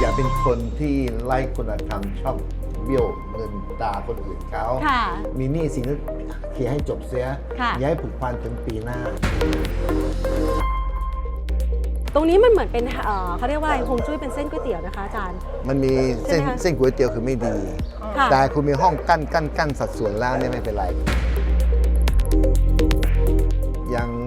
อย่าเป็นคนที่ไล่คุณธรรมชอบเบี้ยวเงินตาคนอื่นเขา ค่ะ มีหนี้สินก็เคลียร์ให้จบเสีย ค่ะ อย่าให้ผูกพันถึงปีหน้า ตรงนี้มันเหมือนเป็นเอ่อเขาเรียกว่าอะไรฮวงจุ้ยเป็นเส้นก๋วยเตี๋ยวนะคะอาจารย์ มันมีเส้นใช่ไหมคะ เส้นก๋วยเตี๋ยวคือไม่ดี ค่ะ แต่คุณมีห้องกั้นกั้นกั้นสัดส่วนแล้วเนี่ยไม่เป็นไร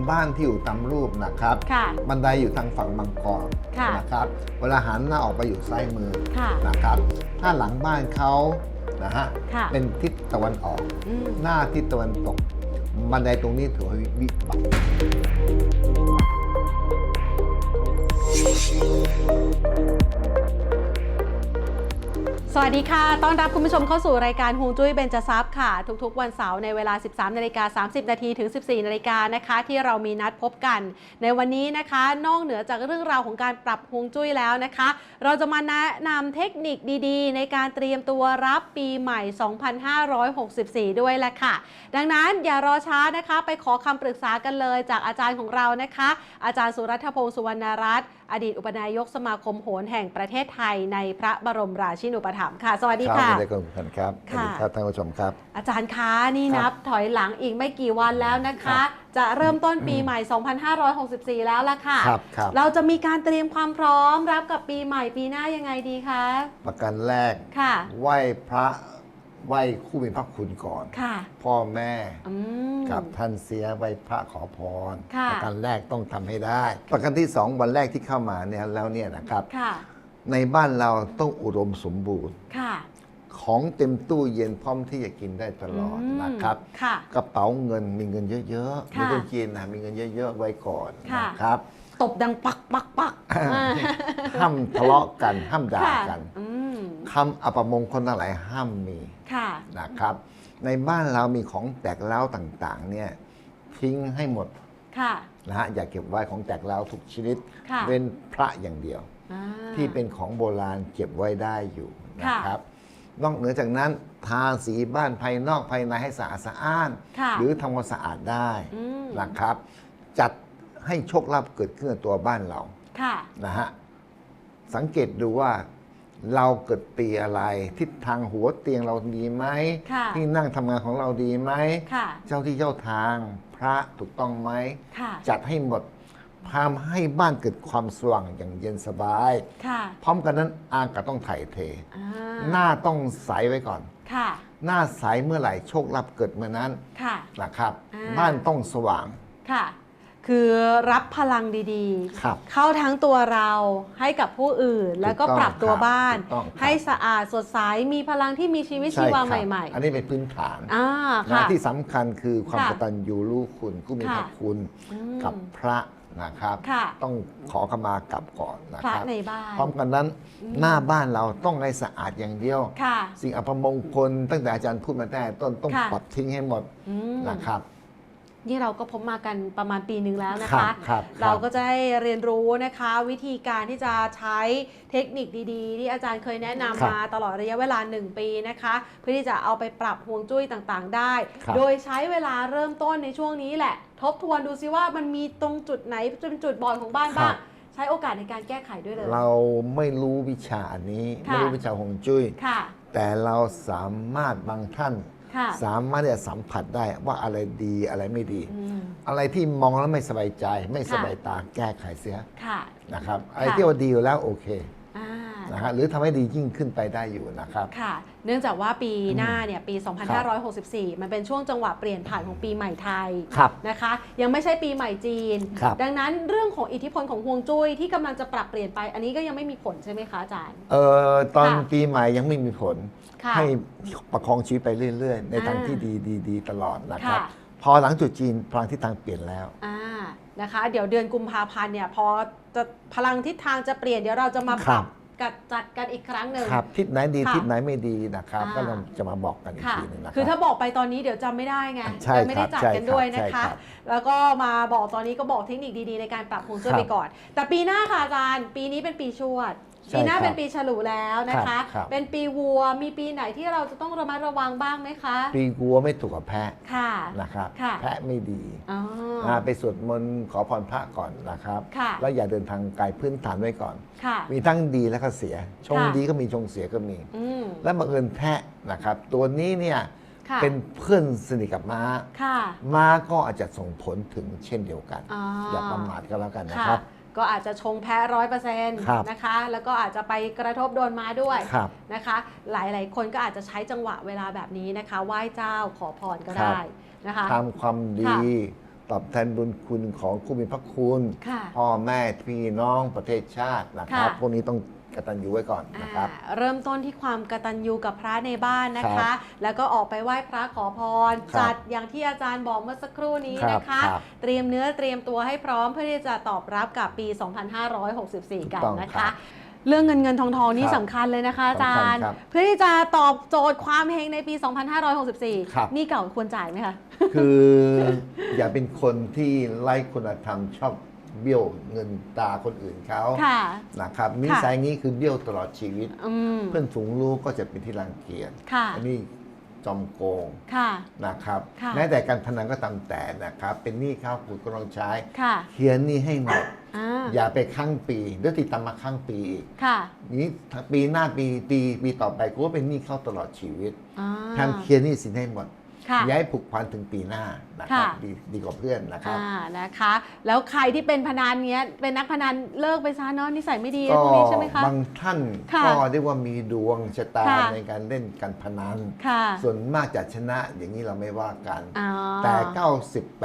บ้านที่อยู่ตามรูปนะครับ ค่ะ บันไดอยู่ทางฝั่งมังกรค่ะ นะครับ เวลาหันหน้าออกไปอยู่ซ้ายมือค่ะ นะครับ ถ้าหลังบ้านเขานะฮะ ค่ะเป็นทิศตะวันออก อืมหน้าทิศตะวันตก บันไดตรงนี้ถือว่าวิบัติ สวัสดีค่ะ ต้อนรับคุณผู้ชมเข้าสู่รายการฮวงจุ้ยเบญจทรัพย์ค่ะ ทุกๆ วันเสาร์ในเวลา 13นาฬิกา30 นาทีถึง 14นาฬิกานะคะ ที่เรามีนัดพบกัน ในวันนี้นะคะ นอกเหนือจากเรื่องราวของการปรับฮวงจุ้ยแล้วนะคะ เราจะมาแนะนำเทคนิคดีๆ ในการเตรียมตัวรับปีใหม่ 2564 ด้วยแหละค่ะ ดังนั้นอย่ารอช้านะคะ ไปขอคำปรึกษากันเลยจากอาจารย์ของเรานะคะ อาจารย์สุรัตพงศ์สุวรรณรัตน์อดีตอุปนายกสมาคมโหรแห่งประเทศไทยในพระบรมราชินูปถัมภ์ค่ะ สวัสดีครับค่ะไม่ได้กำคัญครับสวัสค่ะดีครับท่านผู้ชมครับ อาจารย์คะนี่ครันับบถอยหลังอีกไม่กี่วันแล้วนะครัคะบจะเริ่มต้นปีใหม่ 2564 แล้วล่ะค่ะครับครับเราจะมีการเตรียมความพร้อมรับกับปีใหม่ปีหน้ายังไงดีคะ ประการแรกค่ะ ไหว้พระไหว้คู่มีพระคุณก่อนค่ะพ่อแม่อืมกับท่านเสียไหว้พระขอพรค่ะประการแรกต้องทำให้ได้ ประการที่สองวันแรกที่เข้ามาเนี่ยแล้วเนี่ยนะครับค่ะ ในบ้านเราต้องอุดมสมบูรณ์ ค่ะ ของเต็มตู้เย็นพร้อมที่จะกินได้ตลอดมนะครับ ค่ะกระเป๋าเงินมีเงินเยอะๆค่ะไม่ต้องกินนะมีเงินเยอะๆไว้ก่อนค่ะ นะครับ ตบดังปักปักปักอ่าห้ามทะเลาะกันห้ามด่าค่ะกันอืมคำอัปมงคลทั้งหลายห้ามมี ค่ะ นะครับ ในบ้านเรามีของแตกเล้าวต่างๆ เนี่ยทิ้งให้หมดค่ะ นะฮะอย่าเก็บไว้ของแตกเล้าวทุกชนิด ค่ะ เว้นพระอย่างเดียวอ่า ที่เป็นของโบราณเก็บไว้ได้อยู่นะค่ะครับ นอกเหนือจากนั้นทาสีบ้านภายนอกภายในให้สะอาดสะอ้านค่ะหรือทำความสะอาดได้อืมนะครับ จัดให้โชคลาภเกิดขึ้นกับตัวบ้านเราค่ะนะฮะสังเกตดูว่าเราเกิดปีอะไร ทิศทางหัวเตียงเราดีไหมค่ะที่นั่งทำงานของเราดีไหมค่ะเจ้าที่เจ้าทางพระถูกต้องไหมค่ะจัดให้หมด พามให้บ้านเกิดความสว่างอย่างเย็นสบาย ค่ะพร้อมกันนั้นอากาศต้องถ่ายเท อ่าหน้าต้องใสไว้ก่อน ค่ะ หน้าใสเมื่อไหร่โชคลาภเกิดเมื่อนั้นค่ะ นะครับ อ่า บ้านต้องสว่าง ค่ะ คือรับพลังดีครับๆ เข้าทั้งตัวเราให้กับผู้อื่น แล้วก็ถูกต้องปรับตัวครับบ้าน ถูกต้องครับ ให้สะอาดสดใส มีพลังที่มีชีวิตชีวาครับใหม่อันนี้เป็นพื้นฐานๆอ่านะค่ะ ที่สำคัญคือความค่ะกตัญญูรู้คุณผู้มีพระค่ะ คุณ อืม กับพระ นะครับ ค่ะต้องขอขมากลับก่อนนะพระครับ ในบ้าน พร้อมกันนั้นหน้าบ้านเราต้องให้สะอาดอย่างเดียว ค่ะ สิ่งอัปมงคลตั้งแต่อาจารย์พูดมาแต่ต้นต้องค่ะ ปรับทิ้งให้หมดอืมนะครับ นี่เราก็พบมากันประมาณปีหนึ่งแล้วนะครัคะบครับเราก็จะได้เรียนรู้นะคะ วิธีการที่จะใช้เทคนิคดีๆ ที่อาจารย์เคยแนะนำครับมาตลอดระยะเวลา 1 ปีนะคะ เพื่อที่จะเอาไปปรับฮวงจุ้ยต่างๆ ได้ ครับ โดยใช้เวลาเริ่มต้นในช่วงนี้แหละ ทบทวนดูซิว่ามันมีตรงจุดไหนเป็นจุดบอดของบ้านบ้างใช้โอกาสในการแก้ไขด้วยเลย เราไม่รู้วิชาอันนี้ ค่ะ ไม่รู้วิชาหงจุ้ย ค่ะ แต่เราสามารถบางท่านค่ะ สามารถที่จะสัมผัสได้ว่าอะไรดีอะไรไม่ดีอืมอะไรที่มองแล้วไม่สบายใจ ไม่ค่ะสบายตาแก้ไขเสียค่ะนะครับอะไรค่ะที่ว่าดีอยู่แล้วโอเคอ่า นะฮะหรือทำให้ดียิ่งขึ้นไปได้อยู่นะครับค่ะ เนื่องจากว่าปีหน้าเนี่ยปี 2564 มันเป็นช่วงจังหวะเปลี่ยนผ่านของปีใหม่ไทยครับนะคะ ยังไม่ใช่ปีใหม่จีนครับดังนั้นเรื่องของอิทธิพลของฮวงจุ้ยที่กำลังจะปรับเปลี่ยนไป อันนี้ก็ยังไม่มีผลใช่ไหมคะอาจารย์เอ่อตอนค่ะปีใหม่ยังไม่มีผลค่ะให้ประคองชีวิตไปเรื่อยๆ ในทางอ่าที่ดีดีดีตลอดนะครับค่ะพอหลังจุดจีนพลังทิศทางเปลี่ยนแล้วอ่านะคะ เดี๋ยวเดือนกุมภาพันธ์เนี่ยพอจะพลังทิศทางจะเปลี่ยนเดี๋ยวเราจะมาปครัรับบ กัดจัดกันอีกครั้งหนึ่ง ครับทิศไหนดีค่ะทิศไหนไม่ดีนะครับ อ่า ก็เราจะมาบอกกันอีกค่ะ ทีหนึงนะคคือรัถ้าบบอกไปตอนนี้เดี๋ยวจำไม่ได้ไงใช่เดี๋ยวไม่ได้ครับจัดใช่กันครับด้วยนะใช่คะครับแล้วก็มาบอกตอนนี้ก็บอกเทคนิคดีๆในการปรับฮวงจุ้ยครับ ไปก่อน แต่ปีหน้าค่ะอาจารย์ ปีนี้เป็นปีชวด ใช่ปีหน้าครับเป็นปีฉลูแล้วนะคะ ครับครับ เป็นปีวัว มีปีไหนที่เราจะต้องระมัดระวังบ้างไหมคะ ปีกัวไม่ถูกกับแพะค่ะ นะครับ ค่ะ แพะไม่ดีอ๋ออ่าไปสวดมนต์ขอพรพระก่อนนะครับ ค่ะ แล้วอย่าเดินทางไกลพื้นฐานไว้ก่อน ค่ะ มีทั้งดีและก็เสีย ชงค่ะ ดีก็มีชงเสียก็มี อืม และบังเอิญแพะนะครับ ตัวนี้เนี่ยค่ะ เป็นเพื่อนสนิทกับม้า ค่ะ ม้าก็อาจจะส่งผลถึงเช่นเดียวกัน อ๋อออย่าประมาทก็แล้วกันนะค่ะครับ ก็อาจจะชงแพ้ร้อยเปอร์เซ็นต์ครับนะคะ แล้วก็อาจจะไปกระทบโดนม้าด้วยครับนะคะ หลายๆ คนก็อาจจะใช้จังหวะเวลาแบบนี้นะคะ ไหว้เจ้าขอพรก็ครับได้นะคะทำความดีตอบแทนบุญคุณของผู้มีพระคุณค่ะพ่อแม่พี่น้องประเทศชาตินะครับค่ะพวกนี้ต้อง กตัญญูไว้ก่อนนะครับอ่าเริ่มต้นที่ความกตัญญูกับพระในบ้านนะครัคะบแล้วก็ออกไปไหว้พระขอพรครับจัดอย่างที่อาจารย์บอกเมื่อสักครู่นี้ครับนะคะครับเตรียมเนื้อเตรียมตัวให้พร้อมเพื่อที่จะตอบรับกับปี 2564 กันถูกต้องนะครัคะบเรื่องเงินเงินทองทองนี่ครับสำคัญเลยนะคะอาจารย์สำคัญครับเพื่อที่จะตอบโจทย์ความเฮงในปีครับ2564หนี่เก่าควรจ่ายไหมคะ คืออย่าเป็นคนที่ไล่คุณธรรมชอบ เบี้ยวเงินตาคนอื่นเขาค่ะนะครับนิสัยงี้คือเบี้ยวตลอดชีวิต อืม เพื่อนฝูงรู้ก็จะเป็นที่รังเกียจค่ะ อันี้จอมโกงค่ะ นะครับค่ะ แม้แต่การพนันก็ตามแต่นะครับ เป็นหนี้ข้าวคุณก็ต้องใช้ค่ะเคลียร์หนี้ให้หมด อ่าอย่าไปข้างปีเดี๋ยวติดตามมาข้างปีอีกค่ะนี้ปีหน้าปีปีปีต่อไปกูก็เป็นหนี้เข้าตลอดชีวิตอ่า ทำเคลียร์หนี้สินให้หมดค่ะ ย้ายผูกพันถึงปีหน้านะครับค่ะ ดีดีกว่าเพื่อนนะครับ อ่านะคะ แล้วใครที่เป็นพนันเนี้ยเป็นนักพนันเลิกไปซะเนาะนิสัยไม่ดีก็พวกนี้ใช่ไหมคะ บางท่านค่ะก็เรียกว่ามีดวงชะตาค่ะ ในการเล่นการพนัน ค่ะส่วนมากจะชนะอย่างนี้เราไม่ว่ากัน อ๋อ แต่ค่ะ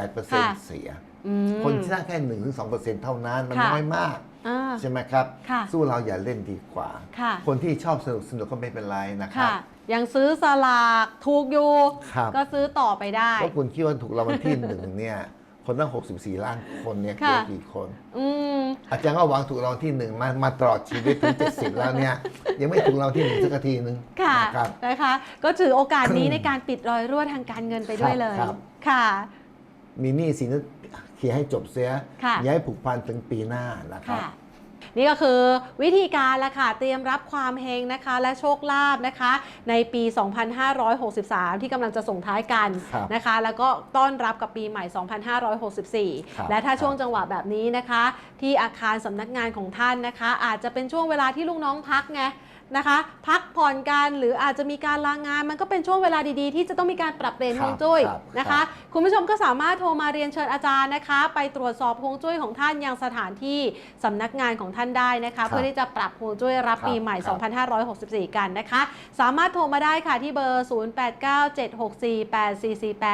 98%เสีย อืม คนชนะแค่ 1-2%เท่านั้นมันค่ะ น้อยมาก อ่าใช่ไหมครับ ค่ะสู้เราอย่าเล่นดีกว่า ค่ะ คนที่ชอบสนุกสนุกก็ไม่เป็นไรนะครัค่ะบยังซื้อสลากถูกอยู่ ครับ ก็ซื้อต่อไปได้ ก็คุณคิดว่าถูกรางวัลที่หนึ่งเนี่ยคนตั้ง 64 ล้านคนเนี่ยค่ะ เกี่ยวกี่คน อืม อาจารย์ก็หวังถูกรางวัลที่หนึ่งมามาตลอดชีวิตถึง 70 แล้วเนี่ย ยังไม่ถูกรางวัลที่หนึ่งสักทีนึงค่ะนะครับ นะคะ ก็ถือโอกาสนี้ในการปิดรอยรั่วทางการเงินไปด้วยเลย ครับค่ะ มีหนี้สินนั้นเค ลียร์ให้จบเสียค่ะอย่าให้ผูกพันถึงปีหน้านะครับค่ะนี่ก็คือวิธีการละค่ะเตรียมรับความเฮงนะคะ และโชคลาภนะคะ ในปี 2563 ที่กำลังจะส่งท้ายกันครับนะคะ แล้วก็ต้อนรับกับปีใหม่ครับ2564 และถ้าช่วงจังหวะแบบนี้นะคะ ที่อาคารสำนักงานของท่านนะคะ อาจจะเป็นช่วงเวลาที่ลูกน้องพักไง นะคะ พักผ่อนกันหรืออาจจะมีการลางงาน มันก็เป็นช่วงเวลาดีๆ ที่จะต้องมีการปรับเปลี่ยนคฮรับวงจุ้ยครับนะครัคะ บ คุณผู้ชมก็สามารถโทรมาเรียนเชิญอาจารย์นะคะ ไปตรวจสอบฮวงจุ้ยของท่านยังสถานที่สำนักงานของท่านได้นะคะ เพื่อที่จะปรับฮวงจุ้ยรับครับปีใหม่ ครับ 2564 กันนะคะ สามารถโทรมาได้ค่ะที่เบอร์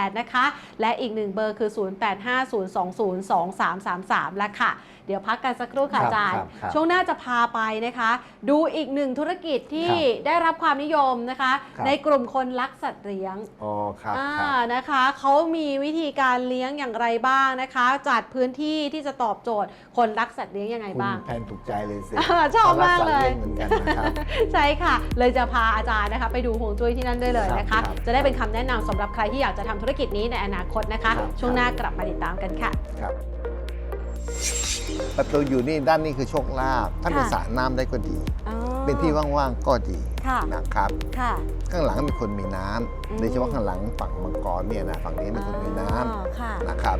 0897648448 นะคะ และอีกหนึ่งเบอร์คือ 0850202333 และค่ะ เดี๋ยวพักกันสักครู่ค่ะครับอาจารย์ ครับครับ ช่วงหน้าจะพาไปนะคะ ดูอีกหนึ่งธุรกิจที่ครับได้รับความนิยมนะคะ ครับ ในกลุ่มคนรักสัตว์เลี้ยง อ๋อครับอ่าครับ นะคะเขามีวิธีการเลี้ยงอย่างไรบ้างนะคะ จัดพื้นที่ที่จะตอบโจทย์คนรักสัตว์เลี้ยงยังไงคุณบ้าง แพนถูกใจเลยสิอ่าชอบมากเลยรัษาเลี้ยงเหมือนกันนะครับ ใช่ค่ะ เลยจะพาอาจารย์นะคะ ไปดูฮวงจุ้ยที่นั่นได้เลยนะครัคะ บครับจะได้เป็นคำแนะนำสำหรับใครที่อยากจะทำธุรกิจนี้ในอนาคตนะคะ ครับ ช่วงหน้ากลับมาติดตามกันค่ะ ครับ ประตูอยู่นี่ด้านนี้คือโชคลาภถ้าเป็นค่ะ สระน้ำได้ก็ดี อ๋อ เป็นที่ว่างๆก็ดีค่ะนะครับค่ะ ข้างหลังมีคนมีน้ำอืมโดยเฉพาะข้างหลังฝั่งมังกรเนี่ยนะฝั่งนี้มีคนมีน้ำอ๋อค่ะนะครับ